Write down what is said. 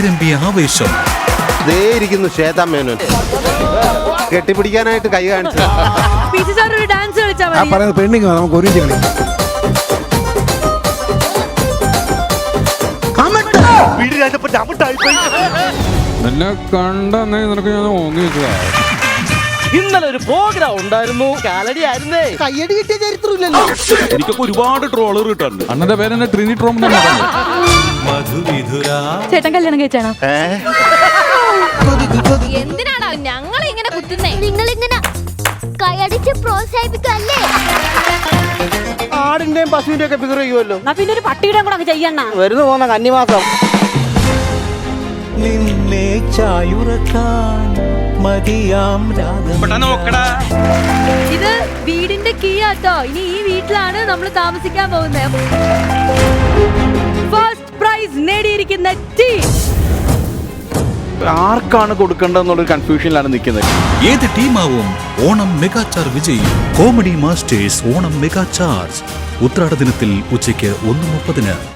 അതിരമ്പിയ ആവേശം. ദേ ഇരിക്കുന്നു ശ്വേതാ മേനോൻ. കെട്ടിപ്പിടിക്കാനായിട്ട് കൈ കാണിച്ചു സാർ ഒരു ഡാൻസ് കളിച്ചാ ആ മതി. പറയുന്നത് പെണ്ണിങ് നമുക്ക് ഒരുമിച്ച് കളിക്കാം. എന്നെ കണ്ടെന്നേ നിനക്ക് ഞാൻ ഓങ്ങി വെച്ചതാ. ഇന്നലെ ഒരു പ്രോഗ്രാം ഉണ്ടായിരുന്നു. കാലടി ആയിരുന്നേ. കയ്യടി കിട്ടിയ ചരിത്രമില്ലല്ലോ. എനിക്കൊക്കെ ഒരുപാട് ട്രോളർ കിട്ടാറുണ്ട്. അണ്ണന്റെ പേര് എന്നെ ട്രിനി ട്രോം ചേട്ടൻ കല്യാണം കഴിച്ചാണോ? എന്തിനാണോ ഞങ്ങൾ ഇങ്ങനെ കുത്തുന്നേ? നിങ്ങൾ ഇങ്ങനെ കൈയടിച്ച് പ്രോത്സാഹിപ്പിക്കല്ലേ ആടിന്റെയും പശുവിന്റെ ഒക്കെ ഫിഗർ ചെയ്യുമല്ലോ എന്നാ പിന്നെ ഒരു പട്ടിയുടെ കൂടെ അങ്ങ് ചെയ്യണ്ണ. വരുന്നു പോന്ന കന്നിമാസം. നിന്നെ ചായുറക്കാൻ മതിയാം രാഗം ഇത് വീടിന്റെ കീ ആട്ടോ. ഇനി ഈ വീട്ടിലാണ് നമ്മൾ താമസിക്കാൻ പോകുന്നത്. ടീം ആർക്കാണ് കൊടുക്കേണ്ടതെന്നുള്ളൊരു കൺഫ്യൂഷനിലാണ് നിൽക്കുന്നത്. ഏത് ടീമാവും ഓണം മെഗാചാർ വിജയി? Comedy masters Onam mega charge. ഉത്രാട ദിനത്തിൽ ഉച്ചയ്ക്ക് ഒന്ന് മുപ്പതിന്.